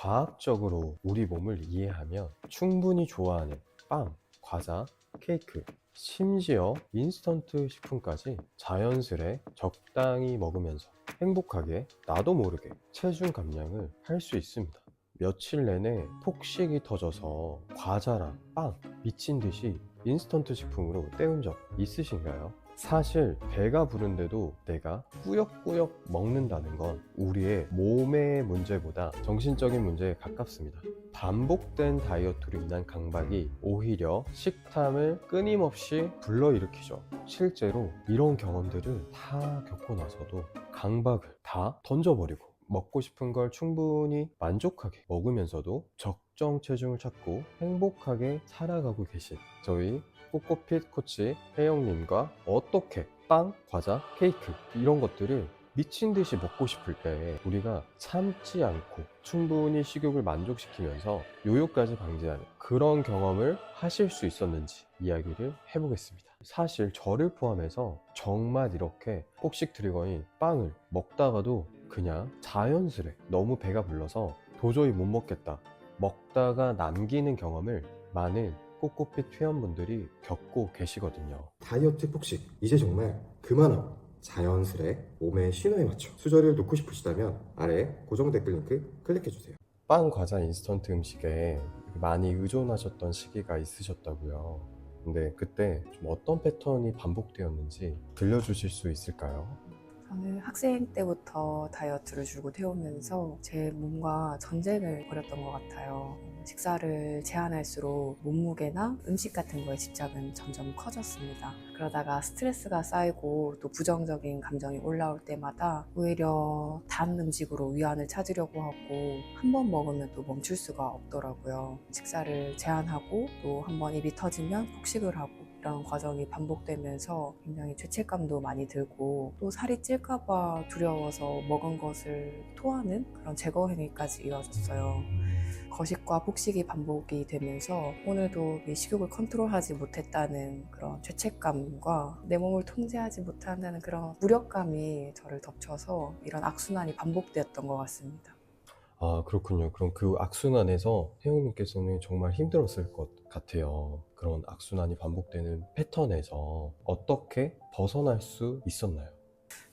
과학적으로 우리 몸을 이해하면 충분히 좋아하는 빵, 과자, 케이크, 심지어 인스턴트 식품까지 자연스레 적당히 먹으면서 행복하게 나도 모르게 체중 감량을 할 수 있습니다. 며칠 내내 폭식이 터져서 과자랑 빵 미친 듯이 인스턴트 식품으로 때운 적 있으신가요? 사실 배가 부른데도 내가 꾸역꾸역 먹는다는 건 우리의 몸의 문제보다 정신적인 문제에 가깝습니다. 반복된 다이어트로 인한 강박이 오히려 식탐을 끊임없이 불러일으키죠. 실제로 이런 경험들을 다 겪고 나서도 강박을 다 던져버리고 먹고 싶은 걸 충분히 만족하게 먹으면서도 적정 체중을 찾고 행복하게 살아가고 계신 저희 꼬꼬핏 코치 혜영님과 어떻게 빵, 과자, 케이크 이런 것들을 미친 듯이 먹고 싶을 때 우리가 참지 않고 충분히 식욕을 만족시키면서 요요까지 방지하는 그런 경험을 하실 수 있었는지 이야기를 해보겠습니다. 사실 저를 포함해서 정말 이렇게 폭식 트리거인 빵을 먹다가도 그냥 자연스레 너무 배가 불러서 도저히 못 먹겠다 먹다가 남기는 경험을 많은 꼬꼬핏 회원분들이 겪고 계시거든요. 다이어트 폭식 이제 정말 그만하고 자연스레 몸의 신호에 맞춰 수저를 놓고 싶으시다면 아래 고정 댓글 링크 클릭해주세요. 빵, 과자, 인스턴트 음식에 많이 의존하셨던 시기가 있으셨다고요. 근데 그때 좀 어떤 패턴이 반복되었는지 들려주실 수 있을까요? 저는 학생 때부터 다이어트를 줄고 태우면서 제 몸과 전쟁을 벌였던 것 같아요. 식사를 제한할수록 몸무게나 음식 같은 거에 집착은 점점 커졌습니다. 그러다가 스트레스가 쌓이고 또 부정적인 감정이 올라올 때마다 오히려 단 음식으로 위안을 찾으려고 하고 한 번 먹으면 또 멈출 수가 없더라고요. 식사를 제한하고 또 한 번 입이 터지면 폭식을 하고 이런 과정이 반복되면서 굉장히 죄책감도 많이 들고 또 살이 찔까봐 두려워서 먹은 것을 토하는 그런 제거 행위까지 이어졌어요. 거식과 폭식이 반복이 되면서 오늘도 이 식욕을 컨트롤하지 못했다는 그런 죄책감과 내 몸을 통제하지 못한다는 그런 무력감이 저를 덮쳐서 이런 악순환이 반복되었던 것 같습니다. 아, 그렇군요. 그럼 그 악순환에서 혜영님께서는 정말 힘들었을 것 같아요. 그런 악순환이 반복되는 패턴에서 어떻게 벗어날 수 있었나요?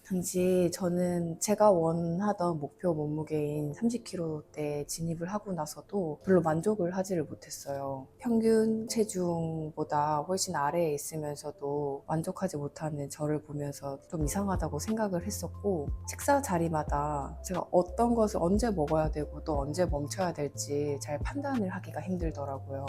당시 저는 제가 원하던 목표 몸무게인 30kg대 진입을 하고 나서도 별로 만족을 하지를 못했어요. 평균 체중보다 훨씬 아래에 있으면서도 만족하지 못하는 저를 보면서 좀 이상하다고 생각을 했었고 식사 자리마다 제가 어떤 것을 언제 먹어야 되고 또 언제 멈춰야 될지 잘 판단을 하기가 힘들더라고요.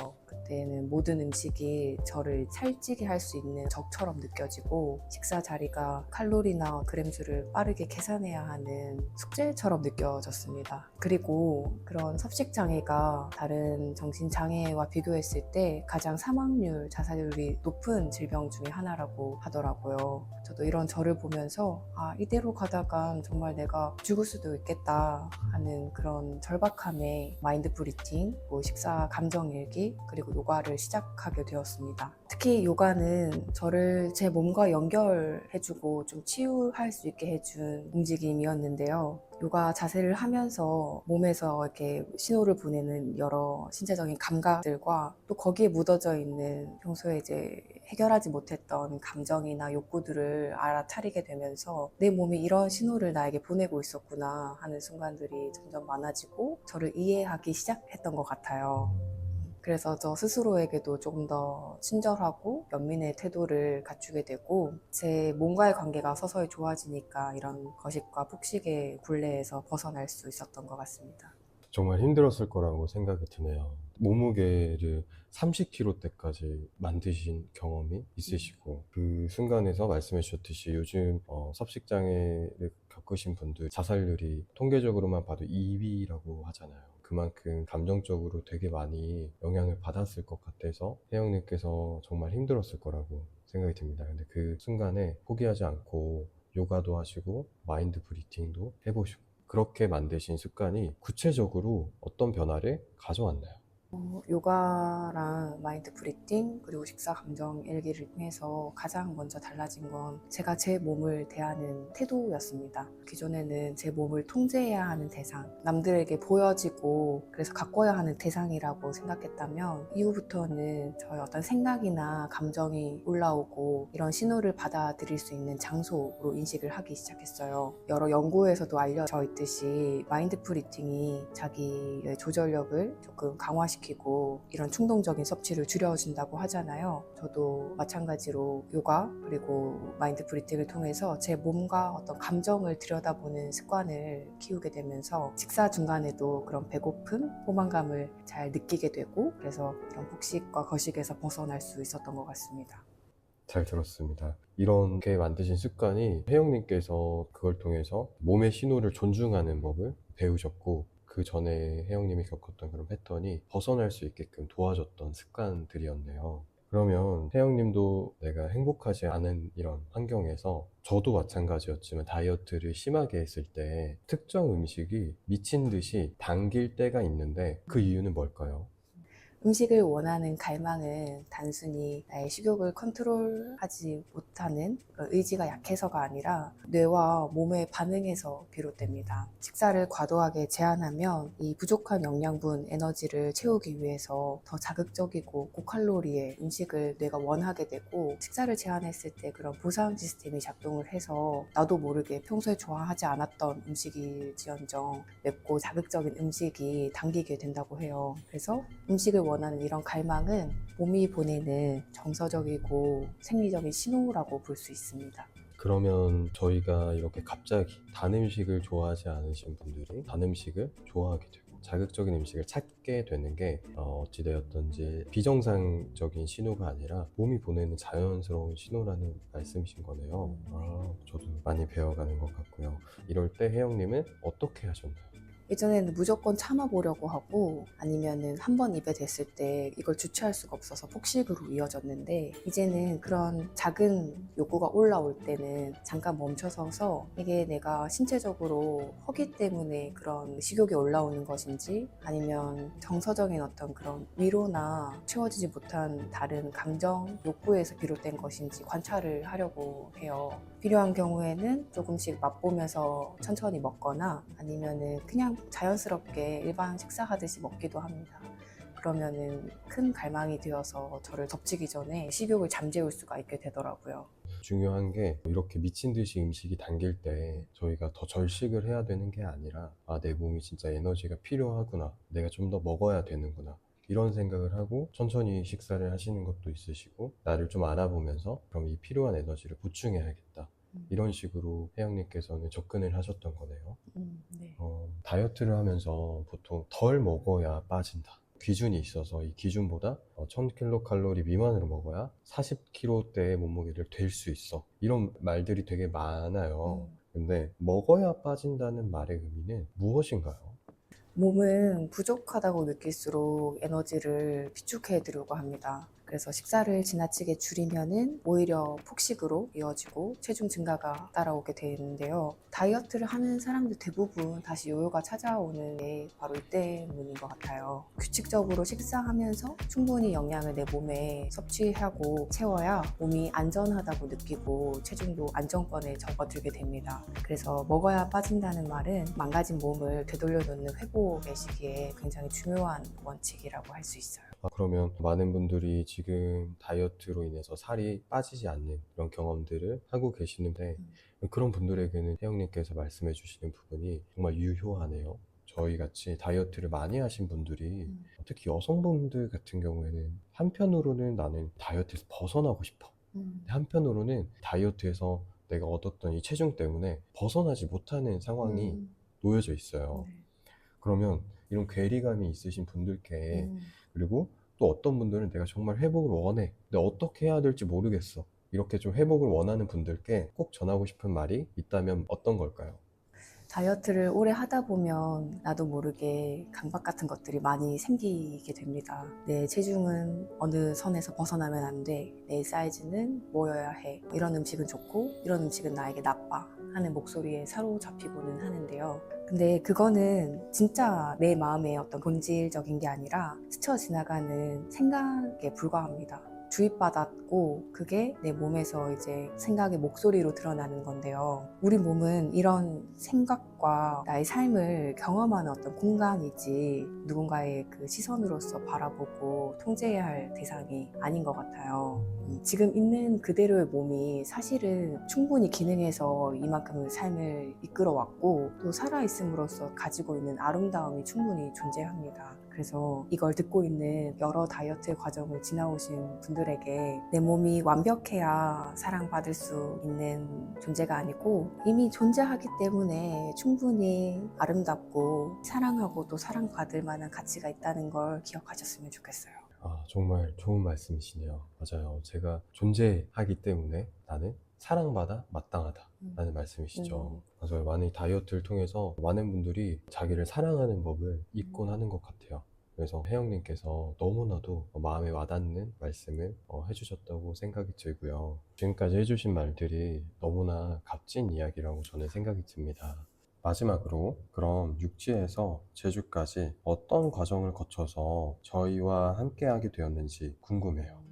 그때는 모든 음식이 저를 살찌게 할 수 있는 적처럼 느껴지고 식사 자리가 칼로리나 그램수를 빠르게 계산해야 하는 숙제처럼 느껴졌습니다. 그리고 그런 섭식 장애가 다른 정신 장애와 비교했을 때 가장 사망률, 자살률이 높은 질병 중에 하나라고 하더라고요. 저도 이런 저를 보면서 아 이대로 가다간 정말 내가 죽을 수도 있겠다 하는 그런 절박함에 마인드 브리팅, 뭐 식사 감정 일기 그리고 요가를 시작하게 되었습니다. 특히 요가는 저를 제 몸과 연결해주고 좀 치유할 수 있게 해준 움직임이었는데요. 요가 자세를 하면서 몸에서 이렇게 신호를 보내는 여러 신체적인 감각들과 또 거기에 묻어져 있는 평소에 이제 해결하지 못했던 감정이나 욕구들을 알아차리게 되면서 내 몸이 이런 신호를 나에게 보내고 있었구나 하는 순간들이 점점 많아지고 저를 이해하기 시작했던 것 같아요. 그래서 저 스스로에게도 조금 더 친절하고 연민의 태도를 갖추게 되고 제 몸과의 관계가 서서히 좋아지니까 이런 거식과 폭식의 굴레에서 벗어날 수 있었던 것 같습니다. 정말 힘들었을 거라고 생각이 드네요. 몸무게를 30kg대까지 만드신 경험이 있으시고 그 순간에서 말씀해 주셨듯이 요즘 어, 섭식장애를 겪으신 분들 자살률이 통계적으로만 봐도 2위라고 하잖아요. 그만큼 감정적으로 되게 많이 영향을 받았을 것 같아서 혜영님께서 정말 힘들었을 거라고 생각이 듭니다. 근데 그 순간에 포기하지 않고 요가도 하시고 마인드 브리팅도 해보시고 그렇게 만드신 습관이 구체적으로 어떤 변화를 가져왔나요? 어, 요가랑 마인드 브리띵 그리고 식사 감정 일기를 통해서 가장 먼저 달라진 건 제가 제 몸을 대하는 태도였습니다. 기존에는 제 몸을 통제해야 하는 대상, 남들에게 보여지고 그래서 가꿔야 하는 대상이라고 생각했다면 이후부터는 저의 어떤 생각이나 감정이 올라오고 이런 신호를 받아들일 수 있는 장소로 인식을 하기 시작했어요. 여러 연구에서도 알려져 있듯이 마인드 브리팅이 자기의 조절력을 조금 강화시키고 이런 충동적인 섭취를 줄여준다고 하잖아요. 저도 마찬가지로 요가 그리고 마인드 브리팅을 통해서 제 몸과 어떤 감정을 들여다보는 습관을 키우게 되면서 식사 중간에도 그런 배고픔, 포만감을 잘 느끼게 되고 그래서 이런 폭식과 거식에서 벗어날 수 있었던 것 같습니다. 잘 들었습니다. 이렇게 만드신 습관이 혜영님께서 그걸 통해서 몸의 신호를 존중하는 법을 배우셨고 그 전에 혜영님이 겪었던 그런 패턴이 벗어날 수 있게끔 도와줬던 습관들이었네요. 그러면 혜영님도 내가 행복하지 않은 이런 환경에서 저도 마찬가지였지만 다이어트를 심하게 했을 때 특정 음식이 미친 듯이 당길 때가 있는데 그 이유는 뭘까요? 음식을 원하는 갈망은 단순히 나의 식욕을 컨트롤하지 못하는 의지가 약해서가 아니라 뇌와 몸의 반응에서 비롯됩니다. 식사를 과도하게 제한하면 이 부족한 영양분, 에너지를 채우기 위해서 더 자극적이고 고칼로리의 음식을 뇌가 원하게 되고 식사를 제한했을 때 그런 보상 시스템이 작동을 해서 나도 모르게 평소에 좋아하지 않았던 음식일지언정 맵고 자극적인 음식이 당기게 된다고 해요. 그래서 음식을 원하는 이런 갈망은 몸이 보내는 정서적이고 생리적인 신호라고 볼 수 있습니다. 그러면 저희가 이렇게 갑자기 단 음식을 좋아하지 않으신 분들이 단 음식을 좋아하게 되고 자극적인 음식을 찾게 되는 게 어, 어찌되었던지 비정상적인 신호가 아니라 몸이 보내는 자연스러운 신호라는 말씀이신 거네요. 아, 저도 많이 배워가는 것 같고요. 이럴 때 혜영님은 어떻게 하셨나요? 예전에는 무조건 참아보려고 하고 아니면은 한 번 입에 댔을 때 이걸 주체할 수가 없어서 폭식으로 이어졌는데 이제는 그런 작은 욕구가 올라올 때는 잠깐 멈춰서서 이게 내가 신체적으로 허기 때문에 그런 식욕이 올라오는 것인지 아니면 정서적인 어떤 그런 위로나 채워지지 못한 다른 감정, 욕구에서 비롯된 것인지 관찰을 하려고 해요. 필요한 경우에는 조금씩 맛보면서 천천히 먹거나 아니면은 그냥 자연스럽게 일반 식사하듯이 먹기도 합니다. 그러면은 큰 갈망이 되어서 저를 덮치기 전에 식욕을 잠재울 수가 있게 되더라고요. 중요한 게 이렇게 미친 듯이 음식이 당길 때 저희가 더 절식을 해야 되는 게 아니라 아, 내 몸이 진짜 에너지가 필요하구나. 내가 좀 더 먹어야 되는구나. 이런 생각을 하고 천천히 식사를 하시는 것도 있으시고 나를 좀 알아보면서 그럼 이 필요한 에너지를 보충해야겠다. 이런 식으로 혜영님께서는 접근을 하셨던 거네요. 음, 네. 어, 다이어트를 하면서 보통 덜 먹어야 빠진다. 기준이 있어서 이 기준보다 1000kcal 미만으로 먹어야 40kg대의 몸무게를 될 수 있어. 이런 말들이 되게 많아요. 음. 근데 먹어야 빠진다는 말의 의미는 무엇인가요? 몸은 부족하다고 느낄수록 에너지를 비축해 두려고 합니다. 그래서 식사를 지나치게 줄이면은 오히려 폭식으로 이어지고 체중 증가가 따라오게 되는데요. 다이어트를 하는 사람들 대부분 다시 요요가 찾아오는 게 바로 이 때문인 것 같아요. 규칙적으로 식사하면서 충분히 영양을 내 몸에 섭취하고 채워야 몸이 안전하다고 느끼고 체중도 안정권에 접어들게 됩니다. 그래서 먹어야 빠진다는 말은 망가진 몸을 되돌려 놓는 회복의 시기에 굉장히 중요한 원칙이라고 할 수 있어요. 아, 그러면 많은 분들이 지금 다이어트로 인해서 살이 빠지지 않는 그런 경험들을 하고 계시는데 그런 분들에게는 혜영님께서 말씀해 주시는 부분이 정말 유효하네요. 저희 같이 다이어트를 많이 하신 분들이 음. 특히 여성분들 같은 경우에는 한편으로는 나는 다이어트에서 벗어나고 싶어. 음. 한편으로는 다이어트에서 내가 얻었던 이 체중 때문에 벗어나지 못하는 상황이 음. 놓여져 있어요. 네. 그러면 이런 괴리감이 있으신 분들께 음. 그리고 또 어떤 분들은 내가 정말 회복을 원해. 근데 어떻게 해야 될지 모르겠어. 이렇게 좀 회복을 원하는 분들께 꼭 전하고 싶은 말이 있다면 어떤 걸까요? 다이어트를 오래 하다 보면 나도 모르게 강박 같은 것들이 많이 생기게 됩니다. 내 체중은 어느 선에서 벗어나면 안 돼. 내 사이즈는 뭐여야 해. 이런 음식은 좋고 이런 음식은 나에게 나빠. 하는 목소리에 사로잡히고는 하는데요. 근데 그거는 진짜 내 마음의 어떤 본질적인 게 아니라 스쳐 지나가는 생각에 불과합니다. 주입받았고 그게 내 몸에서 이제 생각의 목소리로 드러나는 건데요. 우리 몸은 이런 생각과 나의 삶을 경험하는 어떤 공간이지 누군가의 그 시선으로서 바라보고 통제해야 할 대상이 아닌 것 같아요. 음, 지금 있는 그대로의 몸이 사실은 충분히 기능해서 이만큼의 삶을 이끌어왔고 또 살아있음으로써 가지고 있는 아름다움이 충분히 존재합니다. 그래서 이걸 듣고 있는 여러 다이어트 과정을 지나오신 분들에게 내 몸이 완벽해야 사랑받을 수 있는 존재가 아니고 이미 존재하기 때문에 충분히 아름답고 사랑하고 또 사랑받을 만한 가치가 있다는 걸 기억하셨으면 좋겠어요. 아, 정말 좋은 말씀이시네요. 맞아요. 제가 존재하기 때문에 나는 사랑받아 마땅하다. 라는 말씀이시죠. 맞아요. 많이 다이어트를 통해서 많은 분들이 자기를 사랑하는 법을 잊곤 하는 것 같아요. 그래서 혜영님께서 너무나도 마음에 와닿는 말씀을 어, 해주셨다고 생각이 들고요. 지금까지 해주신 말들이 너무나 값진 이야기라고 저는 생각이 듭니다. 마지막으로 그럼 육지에서 제주까지 어떤 과정을 거쳐서 저희와 함께하게 되었는지 궁금해요.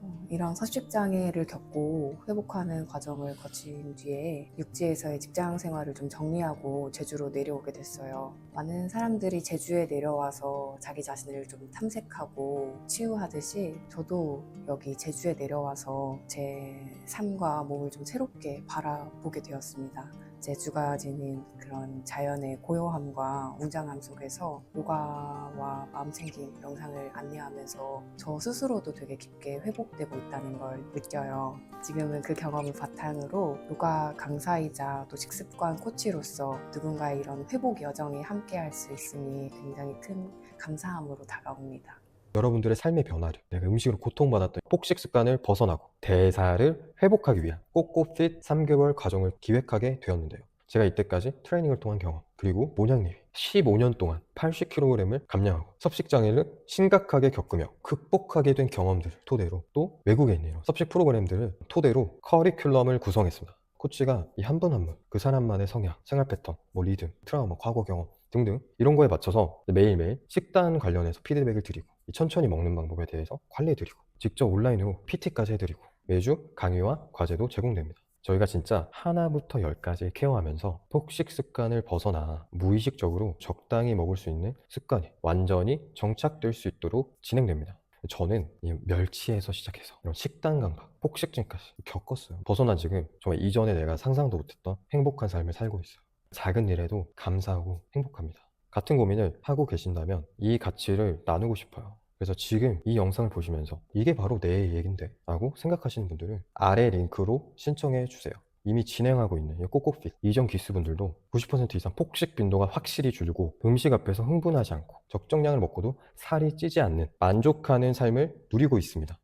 어, 이런 서식장애를 겪고 회복하는 과정을 거친 뒤에 육지에서의 직장 생활을 좀 정리하고 제주로 내려오게 됐어요. 많은 사람들이 제주에 내려와서 자기 자신을 좀 탐색하고 치유하듯이 저도 여기 제주에 내려와서 제 삶과 몸을 좀 새롭게 바라보게 되었습니다. 제주가 지닌 그런 자연의 고요함과 웅장함 속에서 요가와 마음챙김 영상을 안내하면서 저 스스로도 되게 깊게 회복되고 있다는 걸 느껴요. 지금은 그 경험을 바탕으로 요가 강사이자 또 식습관 코치로서 누군가의 이런 회복 여정에 함께 할 수 있으니 굉장히 큰 감사함으로 다가옵니다. 여러분들의 삶의 변화를 내가 음식으로 고통받았던 폭식 습관을 벗어나고 대사를 회복하기 위한 꼬꼬핏 3개월 과정을 기획하게 되었는데요. 제가 이때까지 트레이닝을 통한 경험 그리고 모양님이 15년 동안 80kg을 감량하고 섭식장애를 심각하게 겪으며 극복하게 된 경험들을 토대로 또 외국에 있는 섭식 프로그램들을 토대로 커리큘럼을 구성했습니다. 코치가 이 한 분 한 분 그 사람만의 성향, 생활 패턴, 뭐 리듬, 트라우마, 과거 경험 등등 이런 거에 맞춰서 매일매일 식단 관련해서 피드백을 드리고 이 천천히 먹는 방법에 대해서 관리해드리고 직접 온라인으로 PT까지 해드리고 매주 강의와 과제도 제공됩니다. 저희가 진짜 하나부터 열까지 케어하면서 폭식 습관을 벗어나 무의식적으로 적당히 먹을 수 있는 습관이 완전히 정착될 수 있도록 진행됩니다. 저는 이 멸치에서 시작해서 이런 식단 강박, 폭식증까지 겪었어요. 벗어난 지금 정말 이전에 내가 상상도 못했던 행복한 삶을 살고 있어요. 작은 일에도 감사하고 행복합니다. 같은 고민을 하고 계신다면 이 가치를 나누고 싶어요. 그래서 지금 이 영상을 보시면서 이게 바로 내 얘긴데 라고 생각하시는 분들은 아래 링크로 신청해 주세요. 이미 진행하고 있는 이 꼬꼬핏 이전 기수분들도 90% 이상 폭식 빈도가 확실히 줄고 음식 앞에서 흥분하지 않고 적정량을 먹고도 살이 찌지 않는 만족하는 삶을 누리고 있습니다.